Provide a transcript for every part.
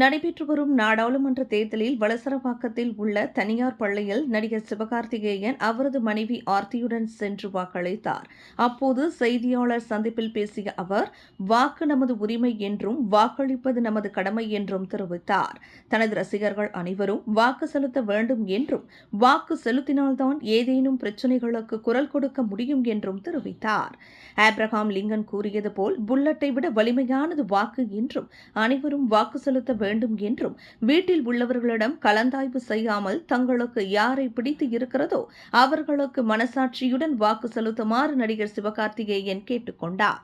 நடைபெற்று வரும் நாடாளுமன்ற தேர்தலில் வளசரவாக்கத்தில் உள்ள தனியார் பள்ளியில் நடிகர் சிவகார்த்திகேயன் அவரது மனைவி ஆர்த்தியுடன் சென்று வாக்களித்தார். அப்போது செய்தியாளர் சந்திப்பில் பேசிய அவர் வாக்கு நமது உரிமை என்றும் வாக்களிப்பது நமது கடமை என்றும் தெரிவித்தார். தனது ரசிகர்கள் அனைவரும் வாக்கு செலுத்த வேண்டும் என்றும் வாக்கு செலுத்தினால்தான் ஏதேனும் பிரச்சினைகளுக்கு குரல் கொடுக்க முடியும் என்றும் தெரிவித்தார். ஆப்ரஹாம் லிங்கன் கூறியது போல் புல்லட்டை விட வலிமையானது வாக்கு என்றும் அனைவரும் வாக்கு செலுத்த வேண்டும் என்றும் வீட்டில் உள்ளவர்களிடம் கலந்தாய்வு செய்யாமல் தங்களுக்கு யாரை பிடித்து இருக்கிறதோ அவர்களுக்கு மனசாட்சியுடன் வாக்கு செலுத்துமாறு நடிகர் சிவகார்த்திகேயன் கேட்டுக்கொண்டார்.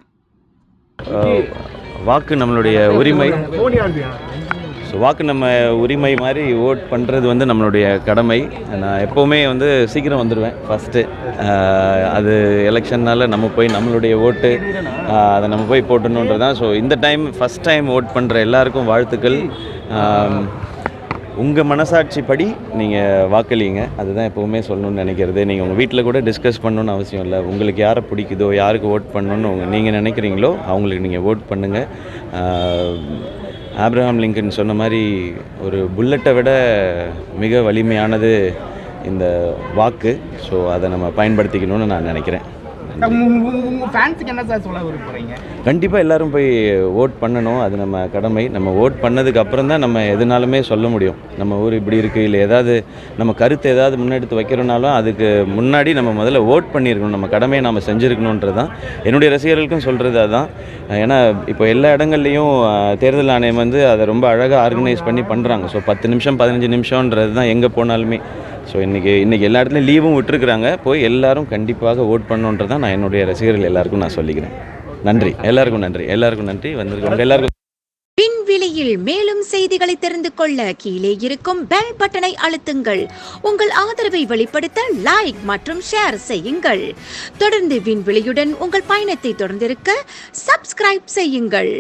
வாக்கு நம்மளுடைய உரிமை. ஸோ வாக்கு நம்ம உரிமை மாதிரி ஓட் பண்ணுறது வந்து நம்மளுடைய கடமை. நான் எப்போவுமே வந்து சீக்கிரம் வந்துடுவேன் ஃபஸ்ட்டு அது எலெக்ஷன்னால் நம்ம போய் நம்மளுடைய ஓட்டு அதை நம்ம போய் போட்டணுன்றது தான். ஸோ இந்த டைம் ஃபஸ்ட் டைம் ஓட் பண்ணுற எல்லாருக்கும் வாழ்த்துக்கள். உங்கள் மனசாட்சிப்படி நீங்கள் வாக்களிங்க. அதுதான் எப்போவுமே சொல்லணும்னு நினைக்கிறது. நீங்கள் உங்கள் வீட்டில் கூட டிஸ்கஸ் பண்ணணும்னு அவசியம் இல்லை. உங்களுக்கு யாரை பிடிக்குதோ யாருக்கு ஓட் பண்ணணும்னு நீங்கள் நினைக்கிறீங்களோ அவங்களுக்கு நீங்கள் ஓட் பண்ணுங்கள் ஆப்ரஹாம் லிங்கன் சொன்ன மாதிரி ஒரு புல்லட்டை விட மிக வலிமையானது இந்த வாக்கு. ஸோ அதை நம்ம பயன்படுத்திக்கணும்னு நான் நினைக்கிறேன். ஃபேன்ஸுக்கு என்ன சார் சொல்ல கண்டிப்பாக எல்லாரும் போய் ஓட் பண்ணணும். அது நம்ம கடமை. நம்ம ஓட் பண்ணதுக்கு அப்புறம் தான் நம்ம எதுனாலுமே சொல்ல முடியும். நம்ம ஊர் இப்படி இருக்குது இல்லை ஏதாவது நம்ம கருத்து ஏதாவது முன்னெடுத்து வைக்கிறோனாலும் அதுக்கு முன்னாடி நம்ம முதல்ல ஓட் பண்ணியிருக்கணும் நம்ம கடமையை நம்ம செஞ்சுருக்கணுன்றது தான். என்னுடைய ரசிகர்களுக்கும் சொல்கிறது அதுதான் ஏன்னா இப்போ எல்லா இடங்கள்லையும் தேர்தல் ஆணையம் வந்து அதை ரொம்ப அழகாக ஆர்கனைஸ் பண்ணி பண்ணுறாங்க ஸோ பத்து நிமிஷம் பதினஞ்சு நிமிஷம்ன்றது தான் எங்கே போனாலுமே. ஸோ இன்றைக்கி இன்றைக்கி எல்லா இடத்துலையும் லீவும் விட்டுருக்குறாங்க. போய் எல்லாரும் கண்டிப்பாக ஓட் பண்ணணுன்றது தான் நான் என்னுடைய ரசிகர்கள் எல்லாருக்கும் நான் சொல்லிக்கிறேன். நன்றி. எல்லாருக்கும் நன்றி. எல்லாருக்கும் நன்றி. வந்திருக்கவங்க எல்லாருக்கும் விண்வெளியில் மேலும் செய்திகளை தெரிந்து கொள்ள கீழே இருக்கும் பெல் பட்டனை அழுத்துங்கள். உங்கள் ஆதரவை வெளிப்படுத்த லைக் மற்றும் ஷேர் செய்யுங்கள். தொடர்ந்து விண்வெளியுடன் உங்கள் பயணத்தை தொடர்ந்திருக்க சப்ஸ்கிரைப் செய்யுங்கள்.